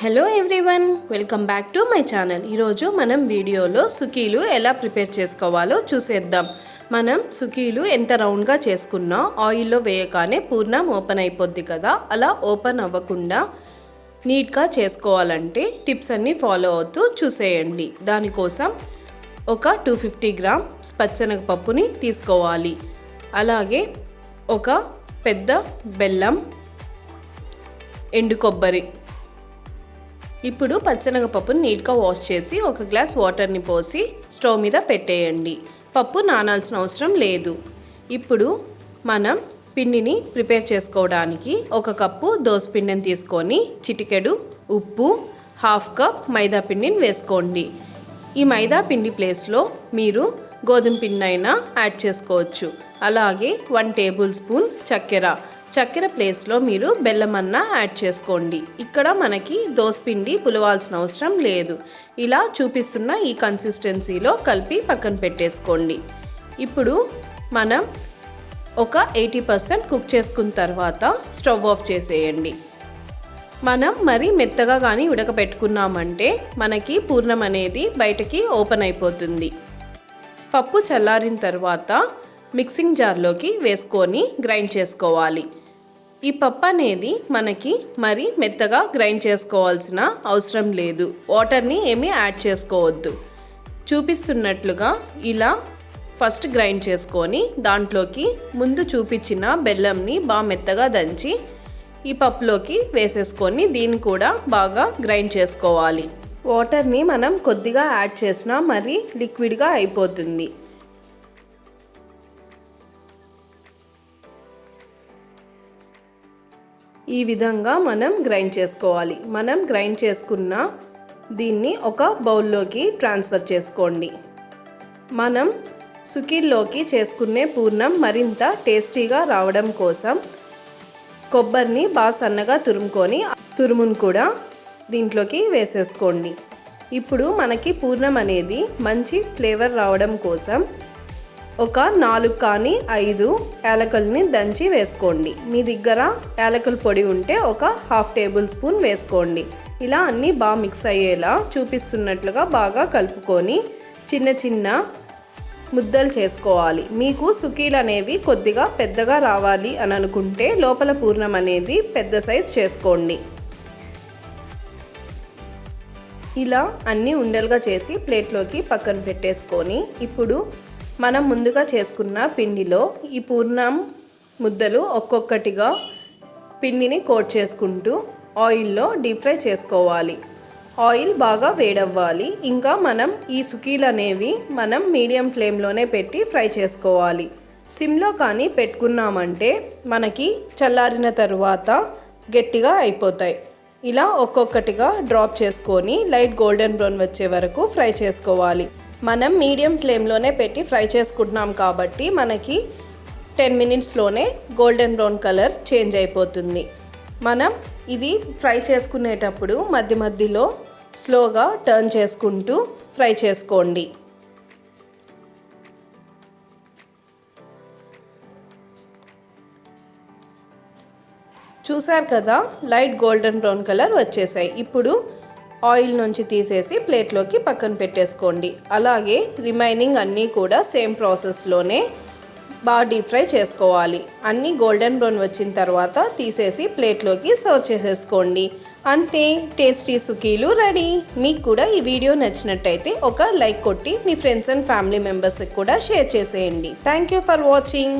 Hello everyone welcome back to my channel ఈరోజు మనం వీడియోలో సుకీలు ఎలా ప్రిపేర్ చేసుకోవాలో చూసేద్దాం. మనం సుకీలు ఎంత రౌండ్గా చేసుకున్నా ఆయిల్లో వేయగానే పూర్ణం ఓపెన్ అయిపోద్ది కదా అలా ఓపెన్ అవ్వకుండా నీట్గా చేసుకోవాలంటే టిప్స్ అన్నీ ఫాలో అవుతూ చూసేయండి. దానికోసం ఒక టూ ఫిఫ్టీ గ్రామ్స్ పచ్చనగపప్పుని తీసుకోవాలి. అలాగే ఒక పెద్ద బెల్లం ఎండు కొబ్బరి ఇప్పుడు పచ్చనగపప్పుని నీట్గా వాష్ చేసి ఒక గ్లాస్ వాటర్ని పోసి స్టవ్ మీద పెట్టేయండి. పప్పు నానాల్సిన అవసరం లేదు. ఇప్పుడు మనం పిండిని ప్రిపేర్ చేసుకోవడానికి ఒక కప్పు పిండిని తీసుకొని చిటికెడు ఉప్పు హాఫ్ కప్ మైదా పిండిని వేసుకోండి. ఈ మైదా పిండి ప్లేస్లో మీరు గోధుమ పిండి అయినా యాడ్ చేసుకోవచ్చు. అలాగే వన్ టేబుల్ స్పూన్ చక్కెర. చక్కెర ప్లేస్లో మీరు బెల్లం యాడ్ చేసుకోండి. ఇక్కడ మనకి పిండి పులవాల్సిన అవసరం లేదు. ఇలా చూపిస్తున్న ఈ కన్సిస్టెన్సీలో కలిపి పక్కన పెట్టేసుకోండి. ఇప్పుడు మనం ఒక ఎయిటీ పర్సెంట్ కుక్ చేసుకున్న తర్వాత స్టవ్ ఆఫ్ చేసేయండి. మనం మరి మెత్తగా కానీ ఉడకపెట్టుకున్నామంటే మనకి పూర్ణం అనేది బయటకి ఓపెన్ అయిపోతుంది. పప్పు చల్లారిన తర్వాత మిక్సింగ్ జార్లోకి వేసుకొని గ్రైండ్ చేసుకోవాలి. ఈ పప్పు అనేది మనకి మరి మెత్తగా గ్రైండ్ చేసుకోవాల్సిన అవసరం లేదు. వాటర్ని ఏమీ యాడ్ చేసుకోవద్దు. చూపిస్తున్నట్లుగా ఇలా ఫస్ట్ గ్రైండ్ చేసుకొని దాంట్లోకి ముందు చూపించిన బెల్లంని బాగా మెత్తగా దంచి ఈ పప్పులోకి వేసేసుకొని దీన్ని కూడా బాగా గ్రైండ్ చేసుకోవాలి. వాటర్ని మనం కొద్దిగా యాడ్ చేసినా మరి లిక్విడ్గా అయిపోతుంది. ఈ విధంగా మనం గ్రైండ్ చేసుకోవాలి. మనం గ్రైండ్ చేసుకున్న దీన్ని ఒక బౌల్లోకి ట్రాన్స్ఫర్ చేసుకోండి. మనం సుకీల్లోకి చేసుకునే పూర్ణం మరింత టేస్టీగా రావడం కోసం కొబ్బరిని బాగా సన్నగా తురుముకొని తురుమును కూడా దీంట్లోకి వేసేసుకోండి. ఇప్పుడు మనకి పూర్ణం అనేది మంచి ఫ్లేవర్ రావడం కోసం ఒక నాలుగు కానీ ఐదు యాలకులని దంచి వేసుకోండి. మీ దగ్గర యాలకుల పొడి ఉంటే ఒక హాఫ్ టేబుల్ స్పూన్ వేసుకోండి. ఇలా అన్నీ బాగా మిక్స్ అయ్యేలా చూపిస్తున్నట్లుగా బాగా కలుపుకొని చిన్న చిన్న ముద్దలు చేసుకోవాలి. మీకు సుకీలు అనేవి కొద్దిగా పెద్దగా రావాలి అని అనుకుంటే లోపల పూర్ణం అనేది పెద్ద సైజ్ చేసుకోండి. ఇలా అన్నీ ఉండలుగా చేసి ప్లేట్లోకి పక్కన పెట్టేసుకొని ఇప్పుడు మనం ముందుగా చేసుకున్న పిండిలో ఈ పూర్ణం ముద్దలు ఒక్కొక్కటిగా పిండిని కోట్ చేసుకుంటూ ఆయిల్లో డీప్ ఫ్రై చేసుకోవాలి. ఆయిల్ బాగా వేడవ్వాలి. ఇంకా మనం ఈ సుకీలు అనేవి మనం మీడియం ఫ్లేమ్లోనే పెట్టి ఫ్రై చేసుకోవాలి. సిమ్లో కానీ పెట్టుకున్నామంటే మనకి చల్లారిన తర్వాత గట్టిగా అయిపోతాయి. ఇలా ఒక్కొక్కటిగా డ్రాప్ చేసుకొని లైట్ గోల్డెన్ బ్రౌన్ వచ్చే వరకు ఫ్రై చేసుకోవాలి. మనం మీడియం ఫ్లేమ్లోనే పెట్టి ఫ్రై చేసుకుంటున్నాం కాబట్టి మనకి టెన్ మినిట్స్లోనే గోల్డెన్ బ్రౌన్ కలర్ చేంజ్ అయిపోతుంది. మనం ఇది ఫ్రై చేసుకునేటప్పుడు మధ్య మధ్యలో స్లోగా టర్న్ చేసుకుంటూ ఫ్రై చేసుకోండి. చూసారు కదా లైట్ గోల్డెన్ బ్రౌన్ కలర్ వచ్చేసాయి. ఇప్పుడు ఆయిల్ నుంచి తీసేసి ప్లేట్లోకి పక్కన పెట్టేసుకోండి. అలాగే రిమైనింగ్ అన్నీ కూడా సేమ్ ప్రాసెస్లోనే బాగా డీప్ ఫ్రై చేసుకోవాలి. అన్నీ గోల్డెన్ బ్రౌన్ వచ్చిన తర్వాత తీసేసి ప్లేట్లోకి సర్వ్ చేసేసుకోండి. అంతే టేస్టీ సుకీలు రెడీ. మీకు కూడా ఈ వీడియో నచ్చినట్టయితే ఒక లైక్ కొట్టి మీ ఫ్రెండ్స్ అండ్ ఫ్యామిలీ మెంబర్స్కి కూడా షేర్ చేసేయండి. Thank you for watching.